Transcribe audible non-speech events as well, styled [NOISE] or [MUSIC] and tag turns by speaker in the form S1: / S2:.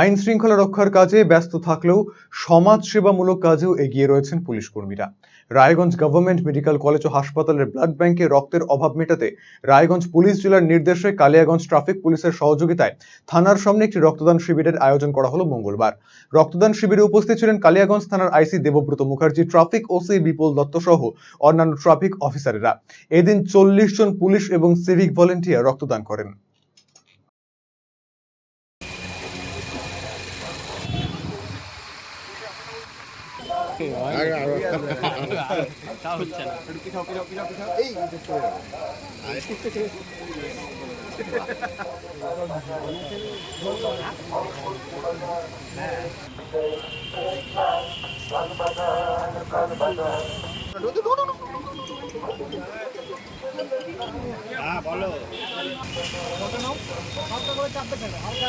S1: আইন শৃঙ্খলা রক্ষার কাজে ব্যস্ত থাকলেও সমাজ সেবামূলক কাজেও এগিয়ে রয়েছেন পুলিশ কর্মীরা। রায়গঞ্জ গভর্নমেন্ট মেডিকেল কলেজ ও হাসপাতালের ব্লাড ব্যাংকে রক্তের অভাব মেটাতে রায়গঞ্জ পুলিশ জেলার নির্দেশে কালিয়াগঞ্জ ট্রাফিক পুলিশের সহযোগিতায় থানার সামনে একটি রক্তদান শিবিরের আয়োজন করা হলো মঙ্গলবার। রক্তদান শিবিরে উপস্থিত ছিলেন কালিয়াগঞ্জ থানার IC Debabrata Mukherjee, traffic OC Bipul Dutta সহ অন্যান্য ট্রাফিক অফিসারেরা। এদিন চল্লিশ জন পুলিশ এবং সিভিক ভলেন্টিয়ার রক্তদান করেন। [LAUGHS] হ্যাঁ বলো। কত নাও? কত করে চাপতে হালকা।